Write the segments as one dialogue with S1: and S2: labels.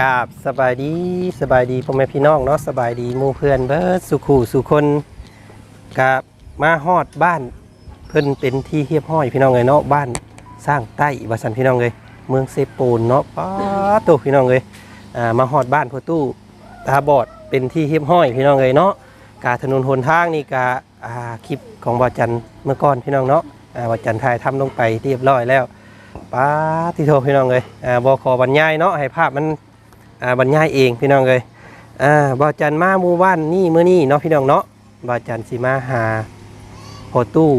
S1: กาบสบายดีสบายดีพ่อแม่พี่น้องเนาะสบายดีมู่เพื่อนเบิร์ดสุขูสุคนกาบมาฮอดบ้านเพิ่นเป็นที่เฮียบห้อยพี่น้องเลยเนาะบ้านสร้างใต้วัสันพี่น้องเลยเมืองเซปูนเนาะป้าโตพี่น้องเลยอ่ามาฮอดบ้านพ่อตู้ตาบอดเป็นที่เฮียบห้อยพี่น้องเลยเนาะกาถนนหนทางนี่กาอ่าคลิปของบอจันเมื่อก่อนพี่น้องเนาะอ่าบอจันถ่ายทำลงไปเรียบร้อยแล้วป้าที่โทพี่น้องเลยอ่าบอขอบรรยายเนาะให้ภาพมัน อ่าบรรยายเองพี่น้องเลยอ่าบาจันมาหมู่บ้านนี่เมื้อนี้เนาะพี่น้องเนาะบาจันสิมาหาพอตู้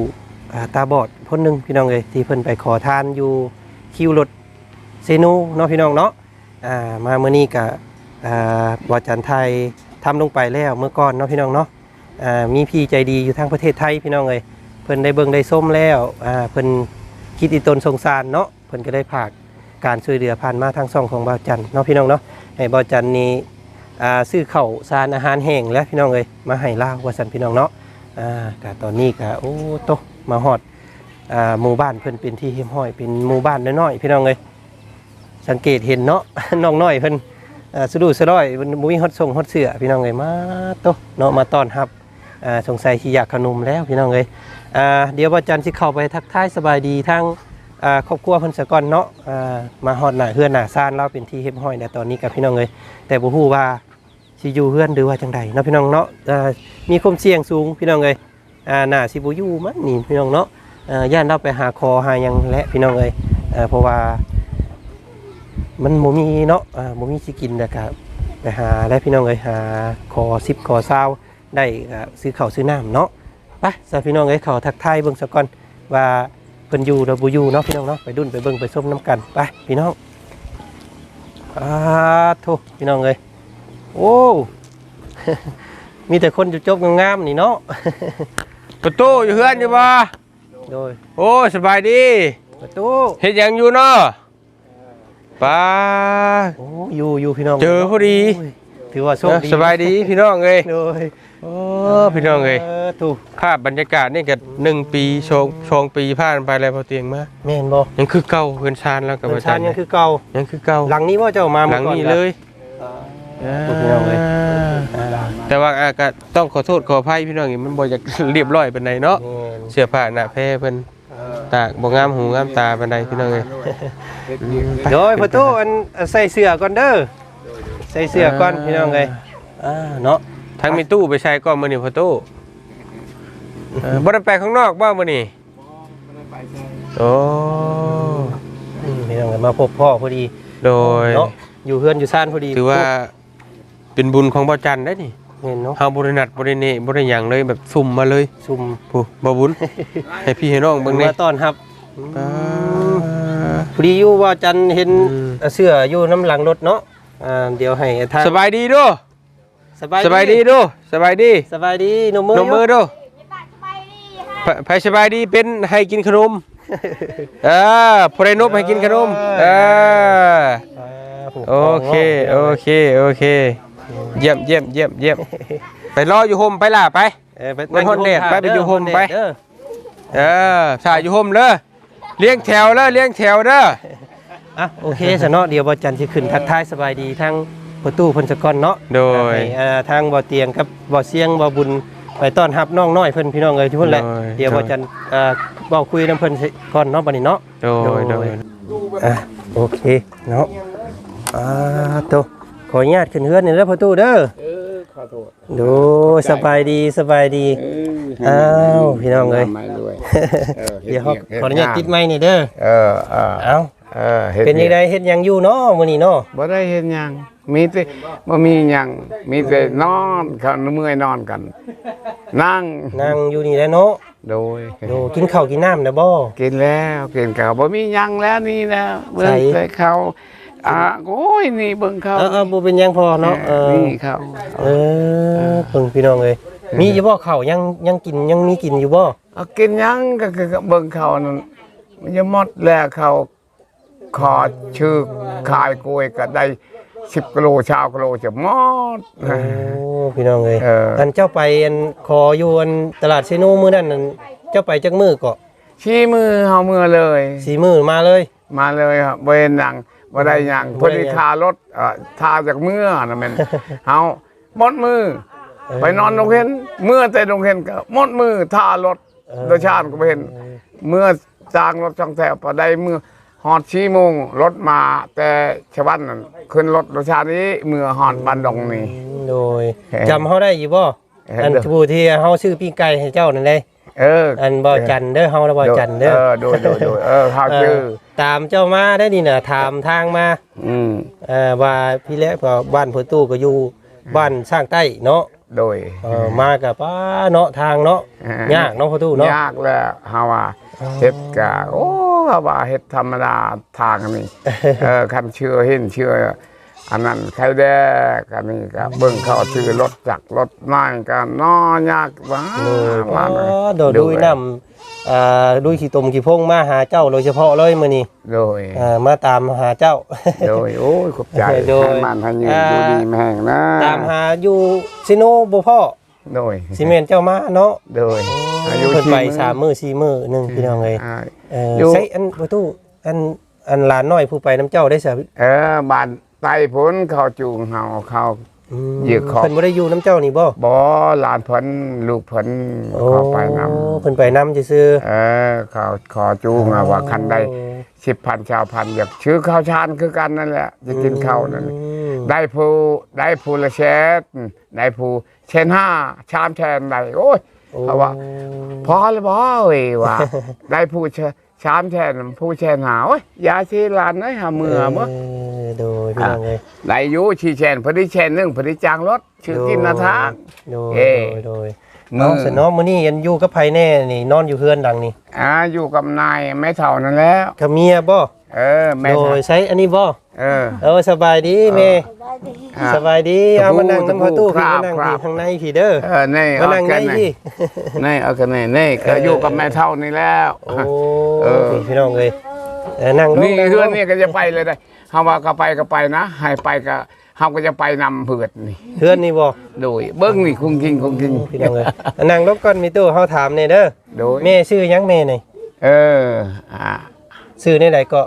S1: ตาบอดคนหนึ่งพี่น้องเลยที่เพิ่นไปขอทานอยู่คิวรถเซนูเนาะพี่น้องเนาะอ่ามามื้อนี้ก็อ่าบาจันไทยทำลงไปแล้วเมื่อก่อนเนาะพี่น้องเนาะอ่ามีพี่ใจดีอยู่ทางประเทศไทยพี่น้องเลยเพิ่นได้เบิ่งได้ส้มแล้วอ่าเพิ่นคิดอีตนสงสารเนาะเพิ่นก็ได้ผากการช่วยเหลือผ่านมาทางช่องของบาจันเนาะพี่น้องเนาะ ให้บอจันนี้ซื้อเข้าสารอาหารแห้งแล้วพี่น้องเลยมาให้ล่าว่าสันพี่น้องเนาะกะตอนนี้กะโอ้โตมาฮอดหมู่บ้านเพิ่นเป็นที่เฮมห้อยเป็นหมู่บ้านน้อยๆพี่น้องเลยสังเกตเห็นเนาะน้องน้อยเพิ่นอ่าสะดุดสะร้อยมุ้ยฮอดส่งฮอดเสือพี่น้องเลยมาโตเนาะมาต้อนรับสงสัยที่อยากขนมแล้วพี่น้องเลยเดี๋ยวบอจันสิเข้าไปทักทายสบายดีทั้ง ครอบครัวเพิ่นสะก่อนเนาะมาฮอดหน้าเฮือนหน้าซ่านเราเป็นที่เฮ็บห้อยในตอนนี้กับพี่น้องเลยแต่บ่ฮู้ว่าสิอยู่เฮือนหรือว่าจังใดเนาะพี่น้องเนาะมีความเสี่ยงสูงพี่น้องเลยอ่าน่าสิบ่อยู่มั้งนี่พี่น้องเนาะย่านเราไปหาคอหายังและพี่น้องเอ้ยเพราะว่ามันบ่มีเนาะอ่าบ่มีสิกินแล้วก็ไปหาและพี่น้องเอ้ยหาคอ10คอ20ได้ซื้อข้าวซื้อน้ำเนาะไปซะพี่น้องเอ้ยเขอทักทายเบิ่งซะก่อนว่า เพิ่นอยู่เราบ่อยู่เนาะพี่น้องเนาะไปดุนไปเบิ่งไปส้มน้ำกันไปพี่น้องอาโทพี่น้องเลยโอ้มีแต่คนจุจบๆงามๆนี่เนาะ
S2: ประตูอยู่เฮือนอยู่บ่
S1: โดย
S2: โอ้สบายดี
S1: ประตู
S2: เฮ็ดหยังอยู่เนาะป้า
S1: โอ้อยู่อยู่พี่น้อง
S2: เจอพอดี
S1: โยถือว่าโชคดี
S2: สบายดีพี่น้องเอ้ย
S1: โดย
S2: โอ้พี่น้องเอ้ย
S1: ถูก
S2: ภาพบรรยากาศนี่ก็หนึ่งปีชงชงปีผ่านไปแล้วพอเตียงมา
S1: แม่นบ่
S2: ยังคือเก่าเพิ่นชานแล้วกับ
S1: เพิ่น
S2: อา
S1: ชา
S2: จาร
S1: น
S2: ย์
S1: ยังคือเก่า
S2: ยังคือเก่า
S1: หลังนี้ว่าเจ้ามา
S2: หลัง
S1: มื่อก่อ
S2: นี้
S1: กั
S2: เลย
S1: อ่าพี่น้องเอ้ยอ่า
S2: แต่ว่าอะก็ต้องขอโทษขออภัยพี่น้องอีกมันบ่อยากเรียบร้อยปานใดเนาะ
S1: แม่น
S2: เสื้อผ้าหน้าแพ้เพิ่นตากบ่งามหูงามตาปานใดพี่น้องเอ้ย
S1: โดยประตูอันใส่เสื้อก่อนเด้อใส่เสื้อก่อนพี่น้องเลยอ่าเนาะ
S2: ทั้งมีตู้ไปใช้ก็มื้อนี้พอตู้เออบ่ได้ไปข้างนอกบ่มื้อนี้โอ้
S1: อืมพี่น้องเลยมาพบพ่อพอดี
S2: โดย
S1: เนาะอยู่เฮือนอยู่ซ่านพอดี
S2: ถือว่าเป็นบุญของบ่จันได้นี่
S1: เห็นเนาะ
S2: เฮาบ่ได้นัดบ่ได้เนบ่ได้หยังเลยแบบสุ่มมาเลย
S1: ซุ่ม
S2: ผู้บ่บุญให้พี่ให้น้องเบิ่งนี่
S1: มาต้อนรับ
S2: อ่า
S1: พอดีอยู่ว่าจันเห็น
S2: อืม
S1: เสื้ออยู่น้ำหลังรถเนาะอ่าเดี๋ยวให้ทาง
S2: สบายดีเด้อ
S1: ส บาย
S2: สบายดีเด้อสบายดี
S1: สบายดีหนุ่มมือน
S2: มมือเด้อไผไผสบายดีเป็นให้กินขนมเออพอได้นบให้กินขนมเออ
S1: อ่าผูก
S2: โอเค
S1: คล้ง
S2: โอ
S1: นาะ
S2: เคโอเค เยี่ยมเยี่ยมเยี่ยมเยี่ยมไปรออยู่โฮมไปล่ะไป
S1: เออไป
S2: มันฮอดเน็ตไปไปอยู่โฮมไป
S1: เด้อ
S2: เออถ่ายอยู่โฮมเด้อเลี้ยงแถวเด้อเลี้ยงแถวเด้อ
S1: อะโอเคสะเนาะเดี๋ยวบ่จันสิขึ้นทักทายสบายดีทั้ง ประตูเพิ่นสะก่อนเนาะ
S2: โดย
S1: ให้อ่าทางบ่อเตียงกับบ่อเสียงบ่อบุญไปต้อนรับน้องน้อยเพิ่นพี่น้องเอ้ยทุกคนแหละ
S2: โดย
S1: เดี๋ยวบ่จันอ่าเว้าคุยนํเพิ่นสิก่อนเนาะบัดนี้เนาะ
S2: โดยโดย
S1: อะโอเคเนาะอ่าโตขออนุญาตขึ้นเฮือนนี่เด้อพ่อตู้เด้อ
S3: เออขอโทษ
S1: ดูสบายดีสบายดี
S3: เออ
S1: อ้าวพี่น้องเอ้ย
S3: ไม่ด้วย เออ
S1: เดี๋ยวขอ
S3: ฮ็
S1: ขออนุญาตติดไม้นี่เด้อ
S3: เออเออ
S1: เอ้า
S3: เออฮ็ด
S1: เป็นยังไงเฮ็ดหยังอยู่เนาะมื้อนี้เนาะ
S3: บ่ได้เฮ็ดหยัง มีแต่บ่มีหยังมีแต่นอนกันเมื่อยนอนกัน นั่ง
S1: นั่งอยู่นี่แหละเนาะ
S3: โดย
S1: ดูกินข้าวกินน้ำนะบ่
S3: กินแล้วกินข้าวบ่มีหยังแล้วนี่แล้วเบิ่
S1: ใส่
S3: งแต่เขาอะโอ้ยนี่เบิ่งเขา
S1: เออเออบ่เป็นหยังพอเนาะเออ
S3: นี่เขา
S1: เออเพิ่งพี่น้องเอ้ยมีอยู่บ่ข้าวยังยังกินยังมีกินอยู่บ่
S3: เอากินหยังก็ก็ก็เบิ่งเขานั่นมันจะหมดแล้วเขาขอชื่อขายกล้วยก็ได้ 10กิโลชาวกิโลจะหมด
S1: โอ้พี่น้องเอ้ย
S3: เออ
S1: อันเจ้าไปอันขออยู่อันตลาดเซโนมื้อนั้นนั่นเจ้าไปจักมื้อก็
S3: ชี้มือเฮามือเลย
S1: สีมื้อมาเลย
S3: มาเลยครับเบนหนังบ่ได้หยัง
S1: บ่
S3: พอ
S1: ได้หยัง
S3: ดีคารถเอ่อทาจากเมื่อน่ะแม่น เฮาหมดมือ
S1: เออ
S3: ไปนอนโรงเรียนเมื่อแต่โรงเรียนก็หมดมือทารถ
S1: เออ
S3: โดยชาติก็บ่เห็น เมื่อจางรถช่องแถวพอได้เมื่อ ฮอดชี้โมงรถมาแต่ชาวบ้านนั่นขึ้นรถรถชาตินี้เมื่อฮอดบ้านดงนี่
S1: โดย
S3: เออ
S1: จำเฮาได้อยู่บ่
S3: เอออั
S1: อันผู้ที่เฮาซื้อปิ้งไก่ให้เจ้านั่นเด้
S3: เออ
S1: อันบ่จันเด้อเฮาแล้วบ่จันเด้อ
S3: เออโดยโดยโดยเออข้าวชื่อ
S1: เออตามเจ้ามาได้นี่น่ะถามทางมา
S3: อืม
S1: เอ่อว่าพี่เล็กก็บ้านเพิ่นตู้ก็อยู่บ้านสร้างใต้เนาะ
S3: โดย
S1: เออมากับป้าเนาะทางเนาะ
S3: เออยา
S1: กเนาะพ่อตู้เนาะ
S3: ยากแล้วเฮาว่า เฮ็ดกะโอ้เฮาว่าเฮ็ดธรรมดาทางนี่เออคันเชื่อเห็นเชื่ออันนั้นใครแดกอันนี้ก็เบิ่งเขาชื่อรถจักรรถไม้ก็น้อยากว่า
S1: โดย
S3: ว่า
S1: ป้า
S3: เลย
S1: โดยดุยน้ำอ่าดุยขี้ตมขี้พงมาหาเจ้าโดยเฉพาะเลยมื้อนี้
S3: โดย
S1: เอ่อมาตามหาเจ้า
S3: โดยโอ้ยขอบใจ
S1: โดย
S3: ให้มันให้ยืน
S1: อ่า
S3: ดูดีแม่งนะ
S1: ตามหาอยู่ซิโนบ่พ่อ
S3: โดย
S1: ซีเมนต์เจ้ามาเนาะ
S3: โดย อายุ
S1: เพิ่นไป
S3: ที่
S1: สามมื้อสี่มื้อหนึงพี่น้องเอ้ย
S3: อ่า
S1: เออ
S3: อยู่
S1: ใช้อันประตูอันอันหลานน้อยผู้ไปน้ำเจ้าได้ซะ
S3: เออบ้านไต้ผลเขาจูงเฮาเขา
S1: อืม
S3: เหยียบขอบ
S1: เพิ่นบ่ได้อยู่น้ำเจ้านี่บ่
S3: บ่หลานเพิ่นลูกเพิ่น
S1: โอ้
S3: เขาไปนำ
S1: เพิ่นไปนำซื่อ
S3: เออเขาขอจูงอะว่าคันได้สิบพันชาวพันอยากชื่อข้าวชานคือกันนั่นแหละจะกินข้าวนั่น
S1: อืม
S3: ได้ผู้ได้ผู้ละแชนได้ผู้เชนห้าชามแชนได้โอ้ย เพราะว่าพอเลยบ่เว้ยว่าได้ผู้เชชามแชนผู้แชนหาโอ้ยยาชีลานน้อยหามือมั้
S1: เออโดยพี่น้องเอ้ย
S3: ได้อยู่ชีแชนพอดีแชนหนึงพอดีจางรถชื่อกินนะทาง
S1: โดย
S3: เอ้
S1: โดยโดย
S3: มื
S1: เอา
S3: อ
S1: สนอมื้อนี้ยันอยู่กับไผแน่นี่ นอนอยู่เฮือนดังนี่
S3: อ่าอยู่กับนายแม่เฒ่านั่นแล้ว
S1: กับเมียบ่
S3: เออแม่
S1: โด
S3: เฒ่าย
S1: ใช้อันนี้บ่
S3: เออ
S1: เออสบายดีแม่
S3: อ่า
S1: สบายดีเอามานั่ง
S3: ตะปู
S1: น้ำพอตู้พี่
S3: ครั
S1: มา
S3: บ
S1: นั่ง
S3: ครั
S1: พี่
S3: บ
S1: ข้างในพี่เด้อ
S3: เออนี่
S1: มานั่งใน
S3: เอากัน
S1: พี่
S3: นี่เอากันนี่นี่ก็อยู่กับแม่เท่านี่แล้ว
S1: โอ้
S3: เออ
S1: พี่พี่น้องเอ้ยเออนั่งลง
S3: นี่
S1: งลง
S3: เฮือนนี่ก็จะไปเลยได้เฮาว่าก็ไปก็ไปนะให้ไปก็ เฮาก็จะไปนำเผือดนี่
S1: เฮือนนี่บ่
S3: โดย เบิ้งนี่คงกิงคงกิง
S1: พี่น้องเอ้ยนั่งลบก่อนมีตู้เฮาถามแน่เด้อ
S3: โดย
S1: แม่ชื่อหยังแม่นี่
S3: เอออ่า
S1: ชื่อในใดก็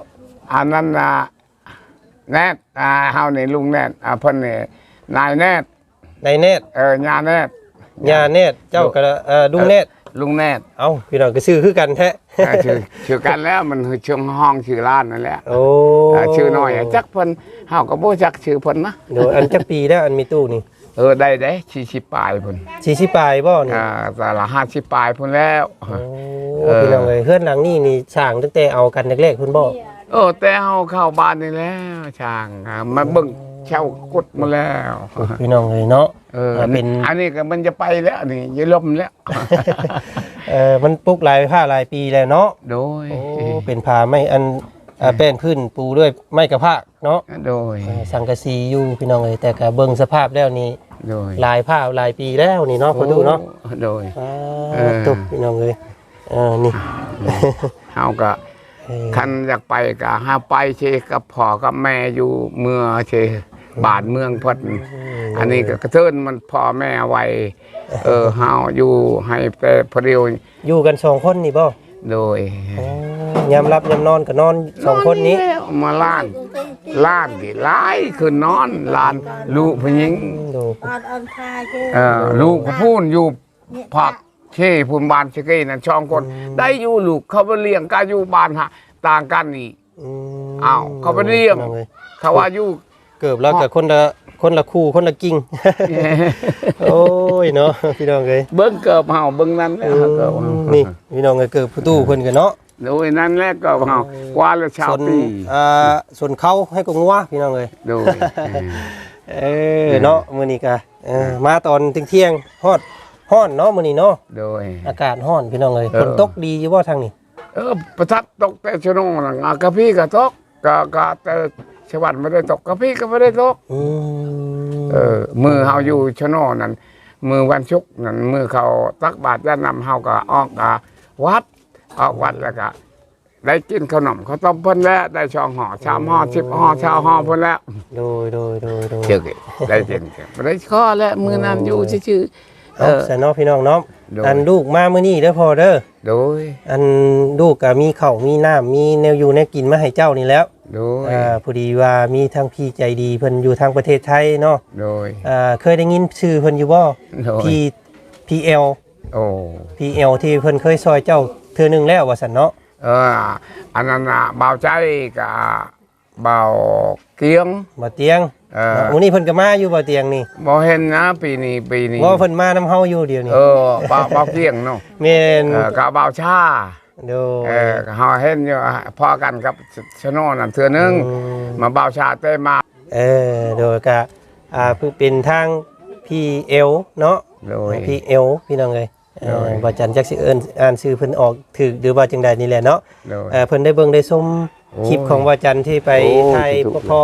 S3: อันนั้นน่ะแนทอ่าเฮานี่ลุงแนทอ่าเพิ่นนี่นายแนท
S1: ในเนตร
S3: เออยาแนท
S1: ยาเนตรเจ้าก็เอ่อดุงเนตร
S3: ลุงแนท
S1: เอ้าพี่น้องก็ชื่อคือกันแท้
S3: อ่าชื่อชื่อกันแล้วมันคือชื่อห้องชื่อร้านนั่นแหละ
S1: โอ้
S3: อ่าชื่อน้อยอะจักเพิ่น เฮาก็บ่จักชื่อเพิ่นนะ
S1: โดยอันจักปีแล้วอันมีตู้นี่
S3: เออได้ได้ชีชิปลายพุ่น
S1: สี่สิบปลายบ่นี่
S3: อ่าแต่ละห้าชิปลายพุ่นแล้ว
S1: โอ้
S3: เออ
S1: พี่น้องเอ้ยเฮือนหลังนี้นี่สร้างตั้งแต่เอากันแรกๆคุณบ่
S3: เออแต่เฮาเข้าบ้านนี่แล้วช่างอ่ามาเบิ่งเช่ากดมาแล้ว
S1: พี่น้องเอ้ยเนาะ
S3: เออ
S1: อ่าเป็น
S3: อันนี้ก็มันจะไปแล้วนี่อยาล่มแล้ว
S1: เออมันปลุกหลายผ้าหลายปีแล้วเนาะ
S3: โดย
S1: โอ้เป็นผ้าไม่อัน อ่าแป้นพื้นปูด้วยไม้กระพากเนาะ
S3: โดย
S1: เออสังกะสีอยู่พี่น้องเอ้ยแต่ก็เบิ่งสภาพแล้วนี่
S3: โดย
S1: หลายผ้าหลายปีแล้วนี่เนาะพอดูเนาะ
S3: โอ้โดย
S1: อ่า
S3: เออ
S1: ตุกพี่น้องเอ้ยเออนี่
S3: เฮาก็
S1: เออ
S3: คันอยากไปก็หาไปเชกับพ่อกับแม่อยู่เมื่อเชบ้านเมืองเพิ่นอันนี้ก็กระเทินมันพ่อแม่ไว้เออเฮาอยู่ให้แต่พอดียว
S1: อยู่กันสองคนนี่บ่
S3: โดย
S1: อ๋อยามรับยามนอนก็นอนสองคนนี้
S3: แล้วมาล้านล้านดิหลายคือนอนล้านลูกผู้หญิง
S1: ดู
S4: ออดออนคาคือ
S3: เอ่อลูกผู้พูนอยู่ผักเช่พูนบานเชกี้นั่นช่องคน ได้อยู่ลูกเขาไปเลี้ยงก็อยู่บ้านฮะต่างกันอีก
S1: อืม
S3: อ้าวเขาไปเรียก
S1: พี่น้องอ้
S3: เขาว่าอยู่
S1: เกือบแล้วกับคนละ คนละคู่คนละกิ่งโอ้ยเนาะพี่น้องเอ้ย
S3: เบิ้งเกิบเฮาเบิ้งนั้นแหละเกิบเฮา
S1: นี่พี่น้องเอ้ยเกือบประตูเพิ่นกันเนาะ
S3: โดยนั้นแหละเกิบเฮากว่าละชาว
S1: ส่วน
S3: ปี
S1: อ่าส่วนเขาให้กับงัวพี่น้องเอ้ย
S3: โดย
S1: เออเนาะมื้อนี้ก็เออมาตอนเที่ยงๆฮอดฮ้อนเนาะมื้อนี้เนาะ
S3: โดย
S1: อากาศฮ้อนพี่น้องเอ้ย
S3: เออ
S1: ฝนตกดีอยู่บ่ทางนี้
S3: เออประทัดตกแต่ชะโนงน่ะอะกะพี่ก็ตกกะกะแต่ ชาวบ้านไม่ได้ตกกะพี่ก็ไม่ได้ตก
S1: อืม
S3: เออ มือเฮาอยู่ชะโนงนั่นมือวันชุกนั่นมือเขาตักบาตรยานำเฮาก็ออกกะวัดออกวัดแล้วก็ได้กินขนมข้าวต้มเพิ่นแล้วได้ช่องห่อชามห่อสิบห่อชาวห่อเพิ่นแล้ว
S1: โดยโดยโดยโดย
S3: เจอกันได้กินบ่ได้ข้อแล้วมือนั้นอยู่ซื่อๆเอ
S1: เนาะ
S3: อ
S1: ใส่เนาะพี่น้องเนาะ
S3: โดย
S1: อันลูกมามื้อนี้เด้อพ่อเด้อ
S3: โดย
S1: อันลูกก็มีข้าวมีน้ำมีแนวอยู่แนวกินมาให้เจ้านี่แล้ว
S3: โดย
S1: อ่าพอดีว่ามีทั้งพี่ใจดีเพิ่นอยู่ทางประเทศไทยเนาะ
S3: โดย
S1: อ่าเคยได้ยินชื่อเพิ่นอยู่บ่
S3: โดย
S1: P PL
S3: โอ้
S1: PL ที่เพิ่นเคยซอยเจ้าเทื่อหนึงแล้วว่าซั่นเนาะ
S3: เอออันนั้นน่ะเบาใจกับเบาเกียง
S1: บ่เตียง
S3: เออ
S1: มื้อนี้เพิ่นก็มาอยู่บ่เตียงนี่
S3: บ่เห็นนะปีนี้ปีนี้
S1: ว่าเพิ่นมานํเฮาอยู่เดี๋ยวนี้
S3: เออเบาเบาเกียงเนาะ
S1: แม่น
S3: เออกับเบาชา
S1: โด
S3: เอยอเฮาเห็นอยู่พอกันกับชะโนนั่นเทื่อนึง
S1: อืม
S3: มาเบาชาเต้มา
S1: เออโดยก็อ่าเพิ่นเป็นทาง PL เนาะ
S3: โดย
S1: PL พี่น้องเอ้ยเอ
S3: โด
S1: อยบ่จันจักสิเอิ้นอ่านชื่อเพิ่นออกถูกหรือว่าจังใดนี่แหละเนาะ
S3: โดย
S1: เอ่อเพิ่นได้เบิ่งได้ชม
S3: โอ้ย
S1: คลิปของว่าจันที่ไป
S3: โอ้ย
S1: ไทย
S3: ถูก
S1: พ่อ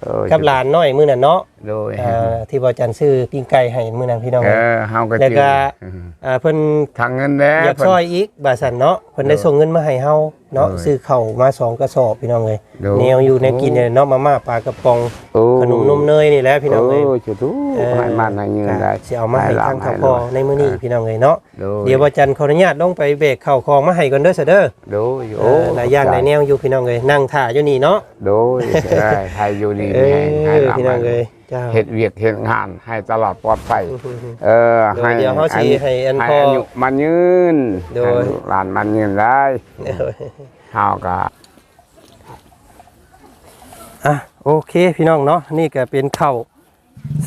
S3: เออ
S1: กับหลานน้อยมื้อนั้นเนาะ
S3: โดย
S1: อ่าที่ว่าจันซื้อปิ้งไก่ให้มื้อนั้นพี่น้อง
S3: เอ
S1: เอ้ย
S3: อเฮาก็
S1: แล้วก็
S3: จือ
S1: อ่าเพิ่น
S3: ทางเงินแน่
S1: อยาก
S3: เพิ่น
S1: ช่วยอีกบาสันเนาะเพิ่นได้ส่งเงินมาให้เฮาเนาะ
S3: เออ
S1: ซื้อข้าวมาสองกระสอบพี่น้องเอ้ย
S3: โด
S1: แนวอยู่แนวกินเนี่ยเนาะมาม่าปลากระป๋อง
S3: โอ้
S1: ขนมนมเนยนี่แหละพี่น้องเอ้ย
S3: โจุทุ
S1: เออ
S3: ให้มันให้เงินได้
S1: สิเอามาให้ทาง
S3: ให้
S1: ข้าว
S3: หล
S1: พ่อในมื้อนี้พี่น้องเอ้ยเนาะ
S3: โด
S1: เดี๋ยวว่าจันขออนุญาตลงไปเบรกข้าวของมาให้ก่อนเด้อเสยเด้อ
S3: โดย
S1: เออหลายอย่างหลายแนวอยู่พี่น้องเอ้ยนั่งท่าอยู่นี่เนาะ
S3: โดยได้ให้อยู่ดี
S1: เอ
S3: มีแห้งให้
S1: อ
S3: รับ
S1: พี่น้องเอ้ยเจ้า
S3: เฮ็ดเวียกเฮ็ดงาน ให้ตลอดปลอดภัยเออให้
S1: เดี๋ยวเฮาสิให้อัน
S3: ให้
S1: พ่อ
S3: อายุมันยืน
S1: โดย
S3: ให้ลูกหลานมันยืนได้
S1: เออ
S3: เฮาก็
S1: อะโอเคพี่น้องเนาะนี่ก็เป็นข้าว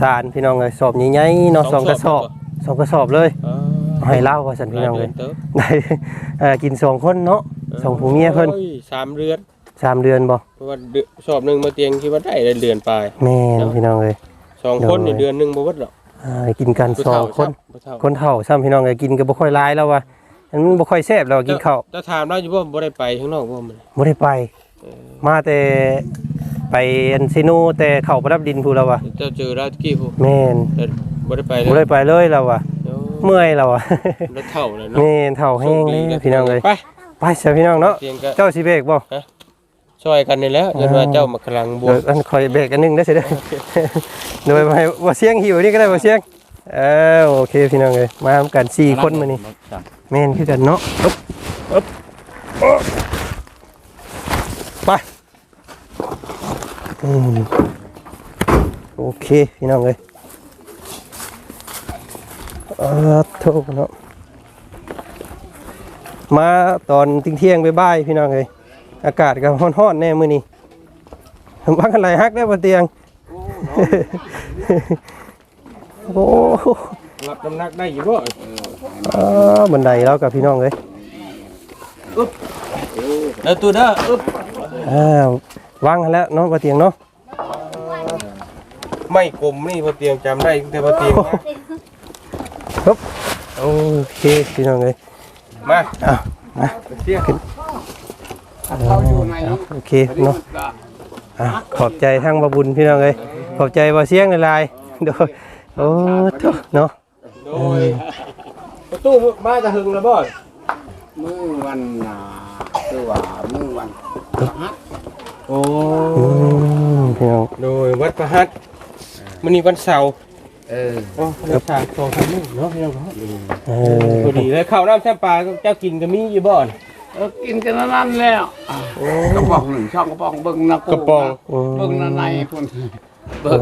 S1: สารพี่น้องเอ้ยสอบใหญ่ๆเนาะสองกระสอบสองกระสอบเลยเอาให้เล่าว่าสันพี่น้องเลยได้เอ่อกินสองคนเนาะสองผัวเมียเพิ่น
S2: โอ้สามเดือน
S1: สามเดือนบ่
S2: เพราะว่าเดือนสอบหนึ่งมาเตียงคิดว่าได้เดือนปลาย
S1: แม่นพี่น้องเลย
S2: สองคนนี่
S1: โดย
S2: เดือนหนึ่งบ่วัดหรอก
S1: อ่ากินกัน
S2: ผู้
S1: สอ
S2: เฒ่าง
S1: คน
S2: ผู้เฒ่า
S1: คนเฒ่าซ้ำพี่น้องเลยกินก็บ่ค่อยหลายแล้วว่ะอันมันบ่ค่อยแซ่บแล้วกินข้าว
S2: จะถามได้อยู่ว่าบ่ได้ไปข้างนอกบ่มัน
S1: บ่ได้ไป มาแต่ไปอันซิโนแต่เข้าประดับดินพูนแล้วว่ะ
S2: เจ้าเจอแล้วตะกี้ผู้
S1: แม่น
S2: แต่บ่ได้ไปเล
S1: บ่
S2: ย
S1: ได้ไปเลยแล้วว่ะ
S2: เดี๋ยว
S1: เมื่อยแล้วว่ะ
S2: แล้วเฒ่าเลยเนาะ
S1: แม่นเฒ่าแห้งเลยพี่น้องเลย
S2: ไป
S1: ไปเสียพี่น้องเนาะ
S2: เตียงก็
S1: เจ้าสิเบรกบ่
S2: ช่วยกันนี่แหล้วจนว่าเจ้ามากำลังบว
S1: เดี๋ยว
S2: ก
S1: อันคอยเบรกอันหนึงได้สิเด้อ โดยบ่ให้บ่เสียงหิวนี่ก็ได้บ่เสียง เออโอเคพี่น้องเอ้ยมาทำกันสี่คนมื้อนี้แม่นคือกันเนาะอึ๊บอึ๊บโอ๊ะไปอืมโอเคพี่น้องเลยเออโทษเนาะมาตอนทิ้งเที่ยงๆบ่ายๆพี่น้องเลย อากาศก็ร้อนๆแน่มื้อนี้พักกันไหลายฮักได้บนเตียง โอ้โห
S2: รับน้ำหนักได้อยู่บ่
S1: อ่าบันไดแล้วกับพี่น้องเลย
S2: เออตัวเด้ออึ๊บ
S1: อ่าวางแล้วเนาะบนเตียงเนาะ
S2: ไม่กลมนี่บ่เตียงจำได้ตั้งแต่บ่เตียงนะ
S1: โอเคพี่น้องเลย
S2: มา
S1: อะมา
S2: เตียง
S3: เขาอยู่ใน
S1: โอเคเนาะอะขอบใจทั้งบาบุญพี่น้องเลยขอบใจบาเสียงหลายๆโดยโอ้ทุเนาะ
S2: โดยประตูมาจะหึงแล้วบ่
S3: มือวันน่ะคือว่ามือวัน
S2: โอ้
S1: อืมพี่น้อง
S2: โดยวัดประหัตมื้อนี้วันเสาร์
S3: เออ
S2: โอ้เดือนสามสองสามมื้อเนาะพี่น้องเนาะ
S1: เออ
S2: พอดีเลยข้าวน้ำแช่ปลาเจ้ากินก็มีอยู่บ่อน
S3: เออกินกันนั่นแล้วกระป๋องหนึ่งช่องกระป๋องเบิ่งนะ
S2: กระป๋อง
S1: อืม
S3: เบิ่งนั่นในพุ่น
S1: โอ้
S3: เบิ่ง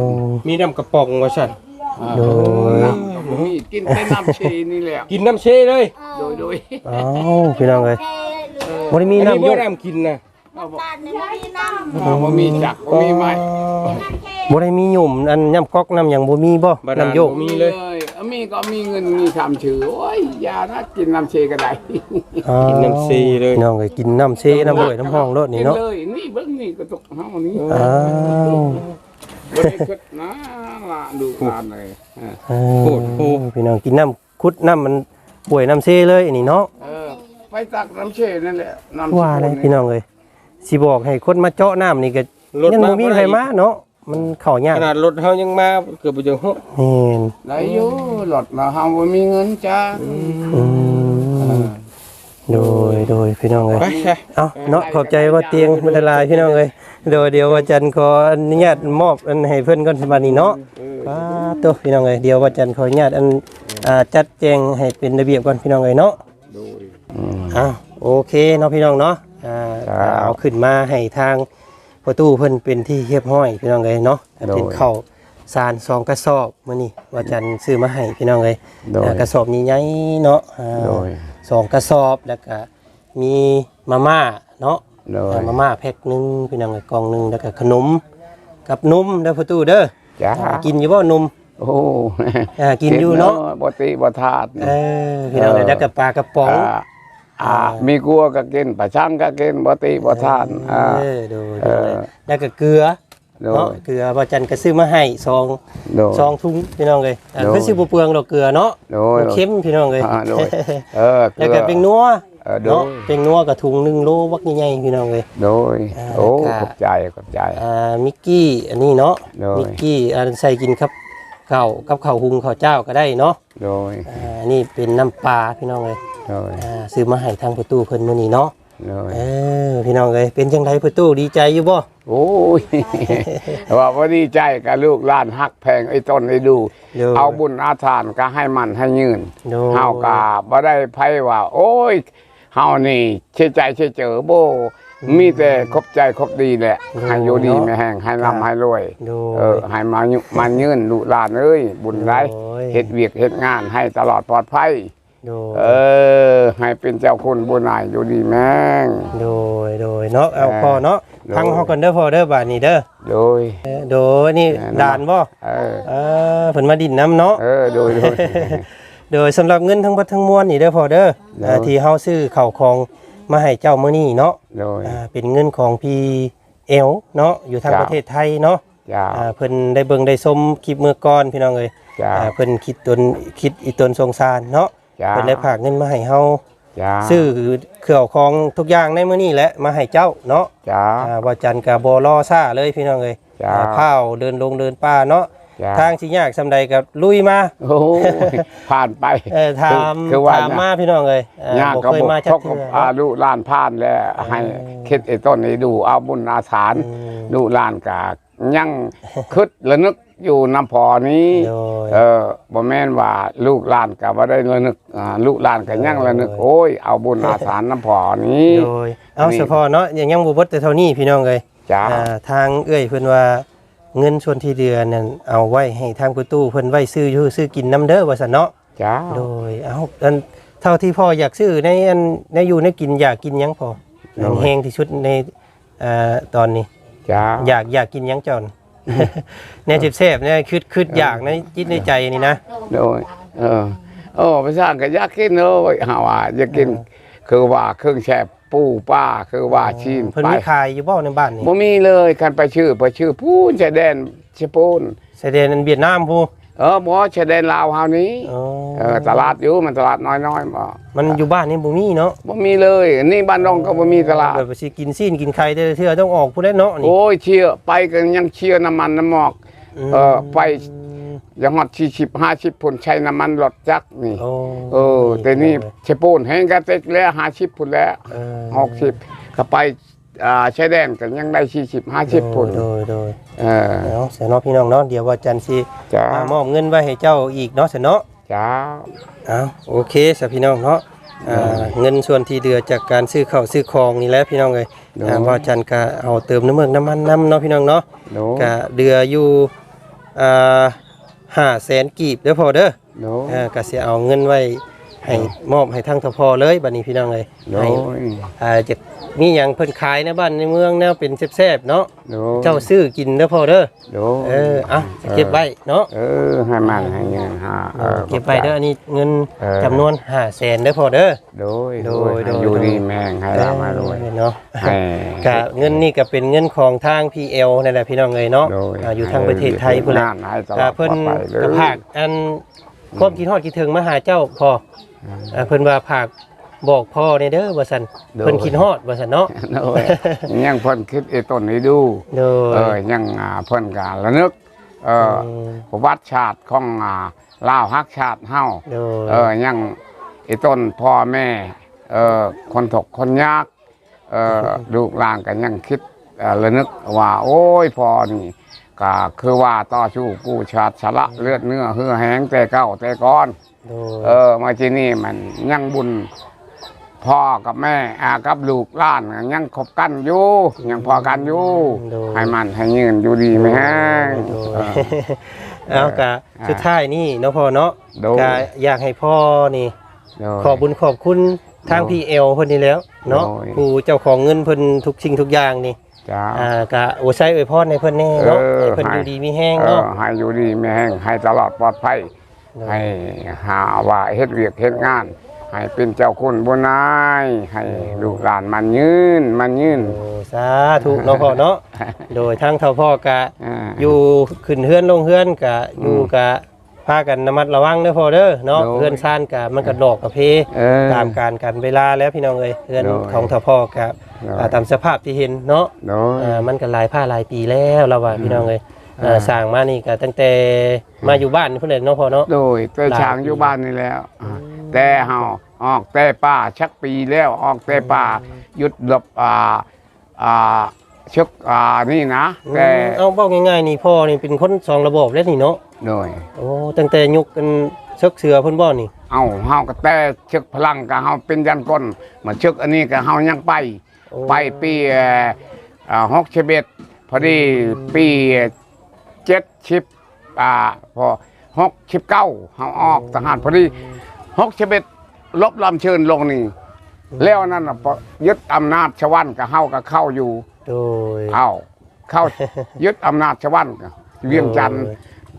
S2: มีน้ำกระป๋องว่าซั่น
S1: โดย
S3: น้ำก็มีกินแต่น้ำชีนี่แหละ
S2: กินน้ำเชเลย
S3: โดยโดย
S1: เอ้าพี่น้องเลยบ่ได้มี
S2: อันนี้
S1: น้ำ
S2: บ่
S1: ยก
S2: น้ำกินนะ
S3: เอาบ่เอาบ่มีจักบ่มีไม้
S1: บ่ได้มีหยุ่มอันย่ำก๊อกน้ำหยังบ่มีบ่
S2: บ่
S1: น้ำโยก
S2: มีเลย
S3: อามีก็มีเงินมีทำชื่อโอ้ยอยานะกินน้ำเชก็ได้
S1: อ้าว
S2: กินน้ำเชเลย
S1: พี่น้องเลยกินน้ำเชน้ำบ่อยน้ำห้องรถนี่เนาะ
S3: กิเลยนี่เบิ่งนี่กระตกเฮานี่
S1: อ้าว
S3: บ่ได้คิดนะว่าดูงานเลยเออ
S1: เออพี่น้องกินน้ำคุดน้ำมันป่วยน้ำเซเลยอันนี้เนาะ
S3: เออไปตักน้ำเชนั่นแหละน้ำ
S1: ว่าอะไรพี่น้องเลย สิบอกให้คนมาเจาะน้ำนี่ก็
S2: รถ
S1: ยัง
S2: มา
S1: บ่มีใครมาเนาะมันเข้ายาก
S2: ขนาดรถเฮายังมาเกือบบ่ถึงฮอด
S1: เห็น
S3: ได้อยู่หลอดมาเฮาบ่มีเงินจ้า
S1: อืมโดยโดยพี่น้องเลย
S2: ไปค่ะ
S1: เอาเนาะขอบใจว่าเตียงมันละลายพี่น้องเลยเดี๋ยวเดี๋ยวว่าจันทร์ขออนุญาตมอบอันให้เพื่อนก่อนสบายนี้เนาะป้าตัวพี่น้องเลยเดี๋ยวว่าจันทร์ขออนุญาตอันอ่าจัดแจงให้เป็นระเบียบก่อนพี่น้องเลยเนาะอ้าวโอเคเนาะพี่น้องเนาะอ่า เอาขึ้นมาให้ทางประตูเพิ่นเป็นที่เรียบร้อยพี่น้องเอ้ยเนาะก็เป็น
S3: โดย
S1: ข้าวสารสองกระสอบมื้อนี้ว่าจันซื้อมาให้พี่น้องเอ้ย
S3: โดย
S1: อ่ากระสอบนี้ใหญ่เนาะอ่า
S3: โดย
S1: สองกระสอบแล้วก็มีมาม่าเนาะ
S3: โดย
S1: อ่ามาม่าแพ็คหนึงพี่น้องเอ้ยกล่องหนึงแล้วก็ขนมกับนมเด้อประตูเด้อ
S3: จ้า
S1: อ่ากินอยู่บ่นม
S3: โอ้
S1: อ่ากินอยู่เนาะ
S3: บ่ติบ่ทาด
S1: เออพี่น้องเอ้ยแล้วก็ปลากระป๋อง
S3: อ่าอ่ามีกลัวก็กินปลาช่างก็กินบ่ติบ่ทานอ่า
S1: เออดู
S3: เอ
S1: ดู
S3: อ
S1: เลยแล้วก็เกลือ
S3: โด
S1: เนาะ
S3: ย
S1: เกลือบ่จันก็ซื้อมาให้ซอง
S3: โดย
S1: ซองทุ่งพี่น้องเลยอะ
S3: โดย
S1: คือสิบ่เปลืองดอกเกลือเนาะ
S3: โดย
S1: มันเค็มพี่น้องเลย
S3: อ่าโดยเออ
S1: แล้วก็เป็นนัว
S3: เออโด
S1: เนาะ
S3: ย
S1: เป็นนัวกับถุงหนึ่งโลวักใหญ่ๆพี่น้องเลย
S3: โดย
S1: อ่า
S3: โอ้
S1: ก็
S3: ขอบใจขอบใจ
S1: อ่ามิกกี้อันนี้เนาะ
S3: โดย
S1: มิกกี้อันใส่กินครับข้าวกับข้าวหุงข้าวเจ้าก็ได้เนาะ
S3: โดย
S1: อ่านี่เป็นน้ำปลาพี่น้องเลย
S3: โดย
S1: อ่าซื้อมาให้ทางประตูเพิ่นมื้อนี้เนาะ
S3: โดย
S1: เออพี่น้องเลยเป็นจังไดประตูดีใจอยู่บ่
S3: โอ้ย ว่าพอดีใจกับลูกหล้านฮักแพงไอ้ต้นไอ้ดู
S1: โดย
S3: เอาบุญอาทานก็ให้มันให้ยืน
S1: โดย
S3: เฮากาบ่ได้ไผว่า โอ้ยเฮานี่เชื่อใจเชื่อเจอโบ มีแต่ครบใจครบดีแหละให้อยู่ดีไม่แห้งให้ร่ำให้รวย
S1: โด
S3: เออยให้มายุมันยืนลูกหลานเอ้ยบุญไร
S1: โอ้ย
S3: เฮ็ดเวียกเฮ็ดงานให้ตลอดปลอดภัย
S1: โดย
S3: เออ ให้เป็นเจ้าคุณบุญนายอยู่ดีแม่ง
S1: โดย โดยเนาะ เอา
S3: เออ
S1: พอเนาะ
S3: โดย
S1: พังเฮากันเด้อพอเด้อบาดนี้เด้อ
S3: โดย
S1: เออโดยนี่
S3: เออ
S1: ด่านบ่
S3: เออ
S1: เออเพิ่นมาดินน้ำเนาะ
S3: เออโดยโดย
S1: โดยสำหรับเงินทั้งหมดทั้งมวลนี่เด้อพอเด้อ
S3: โดย
S1: อ่าที่เฮาซื้อข้าวของ มาให้เจ้ามื้อนี้เนาะ
S3: โดย
S1: อ่าเป็นเงินของพี่เอลเนาะอยู่ทาง
S3: จ้า
S1: ประเทศไทยเนาะ
S3: จ้า
S1: อ่าเพิ่นได้เบิ่งได้ชมคลิปเมื่อก่อนพี่น้องเอ้ย
S3: จ้า
S1: อ่าเพิ่นคิดตนคิดอีตนสงสารเนาะ
S3: จ้า
S1: เพิ่นได้ฝากเงินมาให้เฮา
S3: จ้า
S1: ซื้อเครื่องของทุกอย่างในมื้อนี้แหละมาให้เจ้าเนาะ
S3: จ้า
S1: อ่าว่าจันกับบรอซ่าเลยพี่น้องเอ้ย
S3: จ้า
S1: อ่าพาวเดินลงเดินป่าเนาะ
S3: จ้า
S1: ทางสิยากสำใดกับลุยมา
S3: โอ้ยผ่านไป
S1: เออถาม
S3: คือคือว่า
S1: ถามมาพี่น้องเอ้ยเออยา
S3: ก
S1: บ่
S3: ก็
S1: เคย
S3: บอก
S1: มา
S3: ช
S1: จัก
S3: ก
S1: เทื่อ
S3: อาลูกหล้านผ่านแล้วให้คิดไอ้ต้นนี้ดูเอาบุญอาสาร
S1: อืม
S3: ลูกหล้านกายังคิดระนึกอยู่น้ำพอนี้
S1: โดย
S3: เออบ่แม่นว่าลูกหลานก็บ่ได้ระนึกอ่าลูกหลานก็ยังระนึก
S1: โอ้ย
S3: โอ้ยเอาบุญอาสารน้ำพอนี้
S1: โดยเอา
S3: นี่
S1: เฉพาะเนาะยังยังบ่เบิดแต่เท่านี้พี่น้องเอ้ย
S3: จ้า
S1: อ่าทางเอ้ยเพิ่นว่า เงินส่วนที่เดือนนั่นเอาไว้ให้ทางประตูเพิ่นไว้ซื้ออยู่ซื้อกินน้ำเด้อว่าซั่นเนาะ
S3: จ้า
S1: โดยเอาอันเท่าที่พ่ออยากซื้อในอันในอยู่ในกินอยากกินหยังพออันแห้งที่สุดในเอ่อตอนนี้
S3: จ้า
S1: อยากอยากกินหยังจอนเนี่ยเจ็บแซ่บเนี่ยคือคืออยากในจิตในใจนี่นะ
S3: โดยเออโอ้ภาษาก็อยากกินเอ้ยหาว่าอยากกินคือว่าเครื่องแช่ ปูป้าคือว่าชีน
S1: เพิ่น
S3: ไป
S1: มีขายอยู่บ่ในบ้านนี่
S3: บ่มีเลยคันไปชื่อไปชื่อพูนชายแดนชะปูน
S1: แสดงอันเวียดนามพู
S3: เออบ่ชายแดนลาวเฮานี้
S1: อ๋อ
S3: เออตลาดอยู่มันตลาดน้อยๆบ่
S1: มันอยู่บ้านนี่บ่มีเนาะ
S3: บ่มีเลยนี่บ้านน้องก็บ่มีตลาด
S1: แบบว่าสิกินซีนกินไข่แต่ละเทื่อต้องออกผู้ใดเนาะนี่
S3: โอ้ยเชียร์ไปกันยังเชียร์น้ำมันน้ำหมอก
S1: ม
S3: เออไป ยังฮอดสี่สิบห้าสิบพุ่นใช้น้ำมันรถจักรนี่
S1: โอ้
S3: เออแต่นี่เชฟปูนแห้งกันเต็กแล้วห้าสิบพุ่นแล้ว
S1: เออ
S3: หกสิบก็ไปอ่าชายแดนกันยังได้สี่สิบห้าสิบพุ่น
S1: โดยโดย
S3: เออ
S1: เนาะเสียเนาะพี่น้องเนาะเดี๋ยวว่าจันทร์สิ
S3: จ้ามา
S1: มอบเงินไว้ให้เจ้าอีกเนาะเสียเนาะ
S3: จ้า
S1: เอาโอเคสพี่น้องเนาะอ่าเงินส่วนที่เดือจากการซื้อข้าวซื้อของนี่แหละพี่น้องเอ้ยอ่าว่าจันทร์ก็เอาเติมน้ำมันน้ำมันน้ำเนาะพี่น้องเนาะ
S3: โน
S1: ก็เดืออยู่อ่า ห้าแสนกีบเด้อพอเด้อ
S3: โน
S1: อ่าก็สิเอาเงินไว้ ให้มอบให้ทางทพอเลยบัดนี้พี่น้องเอ้ย
S3: โน
S1: ให้อ่าจะมีหยังเพิ่นขายในบ้านในเมืองแนวเป็นแซ่บๆเนาะ
S3: โน
S1: เจ้าซื้อกินเด้อพอเด้อ
S3: โน
S1: เออเอาจะเก็บไว้เนาะ
S3: เออให้มันให้เงินหา
S1: เออ เก็บไว้เด้ออันนี้เงิน
S3: เออ
S1: จำนวนห้าแสนเด้อพอเด้อ
S3: โดย
S1: โด
S3: โด
S1: ย
S3: ย
S1: โดย
S3: อยู่ดีแม่งให้เรามาด้วย
S1: เออเนาะ
S3: ให้
S1: กะเงินนี่ก็เป็นเงินของทาง PL นั่นแหละพี่น้องเอ้ยเนาะ
S3: โดย
S1: อ่าอยู่ทางประเทศไทยพุ่นแหละ
S3: งานให้ตล
S1: กะ
S3: อดปล
S1: เพิ่
S3: อนดภัยเลย
S1: กะภาคอันความคิดฮอดคิดถึงมาหาเจ้าพอ อ่าเพิ่นว่าภาคบอกพ่อในเด้อว่าซั่นเพิ่นคิดฮอดว่าซั่นเนาะ
S3: โดยยังเพิ่นคิดไอ้ต้นนี้ดู
S1: โดย
S3: เออยังอ่าเพิ่นการะนึกเออประวัติชาติของอ่าลาวฮักชาติเฮา
S1: โดย
S3: เออยังไอ้ต้นพ่อแม่เออคนถกคนยากเออลูกหลานกันยังคิดเอ่อระนึกว่า โอ้ยพ่อนี่ก็คือว่าต่อสู้กู้ชาติสละเลือดเนื้อเหือแห้งแต่เก้าแต่ก้อน
S1: โดย
S3: เออ มาที่นี่มันยังบุญพ่อกับแม่อากับลูกหล้านยังคบกันอยู่ยังพอกันอยู่
S1: โดย
S3: ให้มันให้ยืนอยู่ดีไหมฮะ
S1: โด
S3: เอยอ
S1: เอากะ
S3: อ่า
S1: สุดท้ายนี่เนาะพ่อเนาะ
S3: โดย
S1: กะอยากให้พ่อนี่
S3: โดย
S1: ขอบุญขอบคุณทาง
S3: โดย
S1: พี่เอลเพิ่นนี่แล้ว เนาะ
S3: โดย
S1: ผู้เจ้าของเงินเพิ่นทุกสิ่งทุกอย่างนี่
S3: จ้า
S1: อ่ากะโอใช้อวยพรให้เพิ่นแน่เนาะ
S3: เออ
S1: ให้เพิ่นอยู่ดีมีแห้ง
S3: เอ
S1: เนาะ
S3: อให้อยู่ดีไม่แห้งให้ตลอดปลอดภัย ให้หาว่าเฮ็ดเวียกเฮ็ดงาน ให้เป็นเจ้าคุณบุญนายให้ลูกหลานมันยืนมันยืน
S1: โอ้สาธุเนาะพ่อเนาะ โดยทางเท่าพ่อกะ
S3: อ่า
S1: อยู่ขึ้นเฮือนลงเฮือนกะอยู่กะพากันระมัดระวังเด้อพ่อเด้อเนาะ
S3: โดย
S1: เฮือนซ่านกะมันก็ดอกกะเพ
S3: เออ
S1: ตามการกันเวลาแล้วพี่น้องเอ้ยเฮือน
S3: โดย
S1: ของเท่าพ่อกะ
S3: โดย
S1: อ่าตามสภาพที่เห็นเนาะ
S3: โดย
S1: อ่ามันก็หลายผ้าหลายปีแล้วเราว่าพี่น้องเอ้ย อ่า
S3: อ่า
S1: สร้างมานี่ก็ตั้งแต่มาอยู่บ้านพุ่นเด้เนาะพ่อเนาะ
S3: โดยแต่ช้างอยู่บ้านนี่แล้วอ่าแต่เฮาออกแต่ป่าชักปีแล้วออกแต่ป่าหยุดหลบอ่าอ่าชกอ่านี่นะแต่
S1: อืมเอาเว้าง่ายๆนี่พ่อนี่เป็นคนสองระบบแล้วนี่เนาะ
S3: โดย
S1: โอ้ตั้งแต่ยุคกันเชิกเสือเพิ่นบ่นี่
S3: เอาเฮาก็แต่ชกพลังก็เฮาเป็นยันก้นมาชกอันนี้ก็เฮายังไป
S1: โอ้
S3: ไปปีหกสิบเอ็ดพอดีปี เจ็ดชิบอ่าพอหกสิบเก้าเขาออกทหารพอดีหกสิบเอ็ดลบลำเชิญลงนี่แล้วนั่นน่ะพอยึดอำนาจชาวบ้านก็เข้าก็เข้าอยู่
S1: โดย
S3: เข้าเข้ายึดอำนาจชาวบ้านก็เวียงจันทร์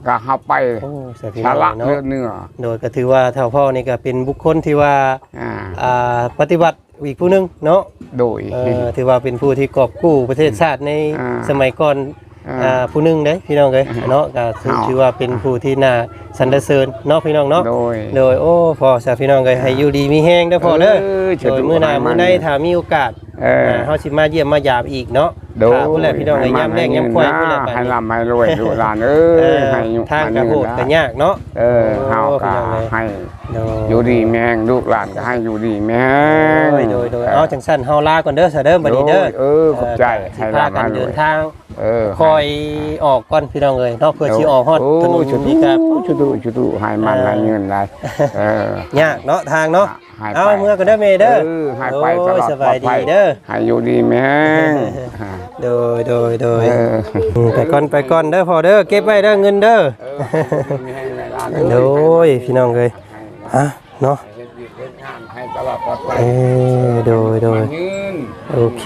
S3: ก็เข้าไป
S1: โอ้สาธุ
S3: ชาละ
S1: เนาะ
S3: เนื้อเนื้อ
S1: โดยก็ถือว่าเท่าพ่อนี่ก็เป็นบุคคลที่ว่า
S3: อ่า
S1: อ่าปฏิบัติอีกผู้หนึงเนาะ
S3: โดย
S1: เอ่อถือว่าเป็นผู้ที่กอบกู้ประเทศชาติใน
S3: อ่า
S1: สมัยก่อน
S3: อ่า
S1: อ่าผู้หนึงเด้พี่น้องเอ้ยเนาะก็ถือ
S3: เอา
S1: ถือว่าเป็นผู้ที่น่าสรรเสริญเนาะพี่น้องเนาะ
S3: โดย
S1: โดยโอ้พอสาพี่น้องก็ให้อยู่ดีมีแห้งเด้อพ่อเด้อ
S3: เออ
S1: โดยมื้อหน้ามื้อใดถ้ามีโอกาส
S3: เออ
S1: อ่าเฮาสิมาเยี่ยมมายามอีกเนาะ
S3: โดย
S1: ถ้าผู้แลพี่น้องก็ยามแรงยามควายผู้แลบัด
S3: ให้
S1: นี้
S3: ร่ำให้รวยลูกหลานเอ้
S1: เอยอ
S3: ให้อยู่
S1: ทางก็โหดก็ยากเนาะ
S3: เออเฮา
S1: โอ้
S3: ก็
S1: พี่น้องเอ้ย
S3: ให้
S1: โดย
S3: อยู่ดีแม่งลูกหลานก็ให้อยู่ดีแม่ง
S1: โดยโดยโดยเอาจังซั่นเฮาลาก่อนเด้อซะเด้อบัดนี้เด้อ
S3: เออขอบใจ
S1: สิ
S3: ให้
S1: พา
S3: ร่ำ
S1: กัน
S3: ให้ร
S1: เดิ
S3: วย
S1: นทาง
S3: เออ
S1: คอยออกก่อนพี่น้องเอ้ยเนาะเพื่อสิออกฮอดถนน
S3: ชุด
S1: นี่ครับ
S3: ชุดุชุดุให้มัน
S1: เออ
S3: ให้เงินได้เออยา
S1: กเนาะทางเนาะ
S3: ให้
S1: เอา
S3: ไป
S1: เมื่อกันเด้อเมเด้อ
S3: เออให้ไปตลอด
S1: โอ้ยส
S3: ปล
S1: บา
S3: อยด
S1: ดี
S3: ภัย
S1: เด้อ
S3: ให้อยู่ดีแม่ง
S1: โดยโดยโดย
S3: เออ
S1: มไปก่อนไปก่อนเด้อพอเด้อเก็บไว้เด้อเงินเด้อ
S3: มีให้เวลา
S1: โดยพี่น้องเอ้ยฮะเนาะ
S3: ให้เฮ็ดเฮ็ดงานให้ตลอดปลอดภัย
S1: เออโดยโดย
S3: เงิน
S1: โอเค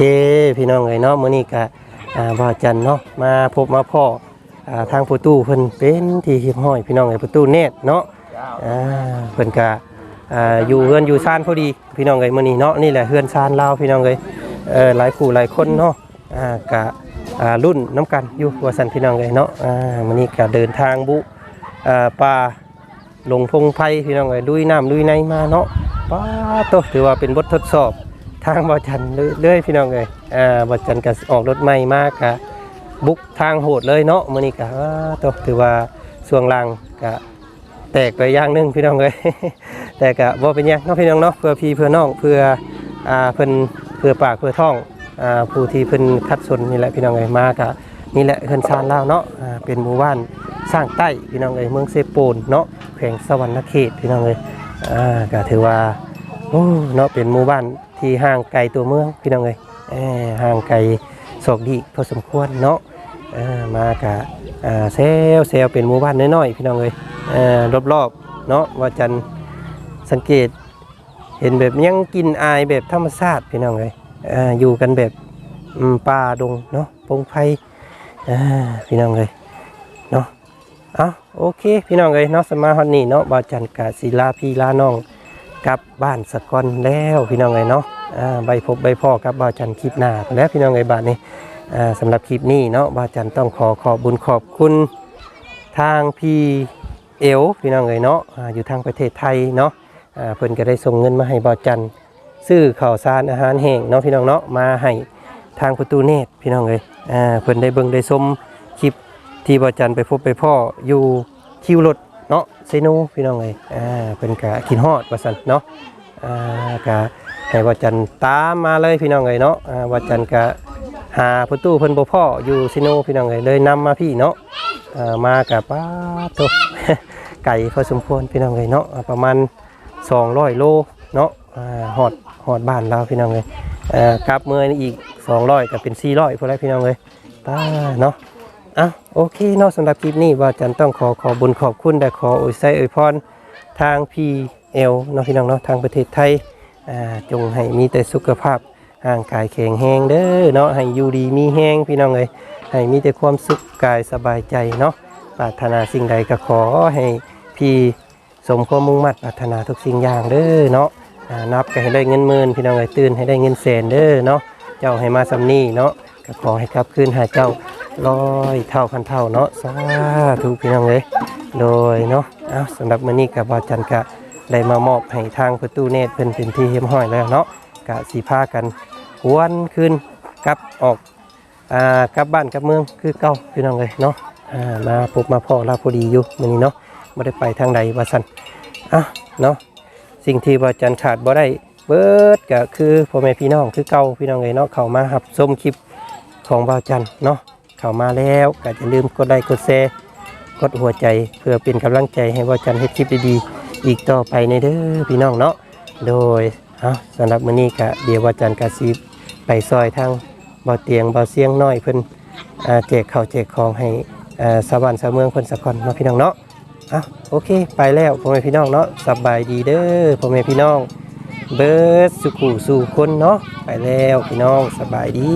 S1: พี่น้องเอ้ยเนาะมื้อนี้ก็อ่าบ่าวจันเนาะมาพบมาพ่ออ่าทางประตูเพิ่นเป็นที่เฮียบห้อยพี่น้องเอ้ยประตูเนตรเนาะอ่าเพิ่นก็อ่าอยู่เฮือนอยู่ซานพอดีพี่น้องเอ้ยมื้อนี้เนาะนี่แหละเฮือนซานลาวพี่น้องเอ้ยเออหลายผู้หลายคนเนาะ อ่ากะอ่ารุ่นน้ำกันอยู่ว่าซั่นพี่น้องเอ้ยเนาะอ่านี้ก็เดินทางบุอ่าป่าลงพงไผพี่น้องเอ้ยลุยน้ำลุยในมาเนาะป้าโตถือว่าเป็นบททดสอบทางบ่จันเรื่อยๆพี่น้องเอ้ยอ่าบ่จันก็ออกรถใหม่มากกะบุกทางโหดเลยเนาะมื้อนี้ก็อ่าโตถือว่าช่วงล่างก็แตกไปย่างหนึงพี่น้องเลยแต่ก็บ่เป็นยังเนาะพี่น้องเนาะเพื่อพี่เพื่อน้องเพื่ออ่าเพิ่อนเพื่อปากเพื่อท้อง ผู้ที่เพิ่นคัดสนนี่แหละพี่น้องเอ้ยมากะนี่แหละเฮือนซานลาวเนาะเป็นหมู่บ้านสร้างใต้พี่น้องเอ้ยเมืองเซโปนเนาะแขวงสวรรณเขตพี่น้องเอ้ยอ่าก็ถือว่าโอ้เนาะเป็นหมู่บ้านที่ห่างไกลตัวเมืองพี่น้องเอ้ยห่างไกลศอกดีพอสมควรเนาะมากะเซลเซลเป็นหมู่บ้านน้อยๆพี่น้องเอ้ยรอบๆเนาะว่าจันสังเกตเห็นแบบยังกินอายแบบธรรมชาติพี่น้องเลย อยู่กันแบบป่าดงเนาะพงไพ่พี่น้องเลยเนาะเอาโอเค พี่น้องเลยเนาะสมาฮอนนี่เนาะบาจันกะศิลาพี่ลาน้องกลับบ้านสะกอนแล้วพี่น้องเลยเนาะใบพบใบพ่อกับบาจันคลิปหน้าแล้วพี่น้องเลยบาทนี้อ่าสำหรับคลิปนี้เนาะบาจันต้องขอขอบบุญขอบคุณทางพี่เอวพี่น้องเอ๋ยเนาะอยู่ทางประเทศไทยเนาะเพิ่นก็ได้ส่งเงินมาให้บาจันทร์ ซื้อข้าวสารอาหารแห้งเนาะพี่น้องเนาะมาให้ทางประตูเนตรพี่น้องเอ๋ยอ่าเพิ่นได้เบิ่งได้ชมคลิปที่บ่าวจันไปพบไปพ่ออยู่คิวรถเนาะเซโนพี่น้องเอ๋ยอ่าเพิ่นก็คิดฮอดว่าซั่นเนาะอ่าก็ให้บ่าวจันตามมาเลยพี่น้องเอ๋ยเนาะอ่าบ่าวจันก็หาประตูเพิ่นบ่พ่ออยู่เซโนพี่น้องเอ๋ยเลยนำมาพี่เนาะอ่อมากับป้าตัวไก่พอสมควรพี่น้องเลยเนาะประมาณ200โลเนาะอ่าฮอด ฮฮอดบ้านเราพี่น้องเลยเอ่อกลับเมื่อนี้อีก200ก็เป็น400พอแล้วพี่น้องเลยตาเนาะอะโอเคเนาะสำหรับคลิปนี้ว่าจันต้องขอขอบุญขอบคุณและขออวยไซอวยพรทาง PL เอลนาะพี่น้องเนาะทางประเทศไทยอ่าจงให้มีแต่สุขภาพร่างกายแข็งแรงเด้อเนาะให้อยู่ดีมีแห้งพี่น้องเลยให้มีแต่ความสุขกายสบายใจเนาะปรารถนาสิ่งใดก็ขอให้พี่สมความมุ่งมั่นปรารถนาทุกสิ่งอย่างเด้อเนาะ นับก็ให้ได้เงินหมื่นพี่น้องเอ้ยตื่นให้ได้เงินแสนเด้อเนาะเจ้าให้มาสำนีเนาะก็ขอให้กลับคืนหาเจ้าร้อยเท่าพันเท่าเนาะสาธุพี่น้องเอ้ยโดยเนาะเอาสำหรับมื้อนี้กับบาจันกะได้มามอบให้ทางประตูเนตรเพิ่นเป็นที่เรียบร้อยแล้วเนาะกะสีพากันหวนคืนกลับออกอ่ากลับบ้านกลับเมืองคือเก่าพี่น้องเอ้ยเนาะอ่ามาพบมาพ่อลาพอดีอยู่มื้อนี้เนาะบ่ได้ไปทางใดว่าซั่นอะเนาะ สิ่งที่ว่าจันขาดบ่ได้เบิดก็คือพ่อแม่พี่น้องคือเก่าพี่น้องเลยเนาะเข้ามาหับชมคลิปของบ่าวจันเนาะเข้ามาแล้วก็อย่าลืมกดไลค์กดแชร์กดหัวใจเพื่อเป็นกำลังใจให้บ่าวจันเฮ็ดคลิปดีๆอีกต่อไปในเด้อพี่น้องเนาะโดยเอาสำหรับมื้อนี้ก็เดี๋ยวบ่าวจันก็สิไปซอยทางบ่าวเตียงบ่าวเสียงน้อยเพิ่นอ่าแจกข้าวแจกของให้ชาวบ้านชาวเมืองเพิ่นสักก่อนเนาะพี่น้องเนาะ อะโอเค ไปแล้วพ่อแม่พี่น้องเนาะสบายดีเด้อพ่อแม่พี่น้อง เบิร์ดสุขุสู่คนเนาะไปแล้วพี่น้องสบายดี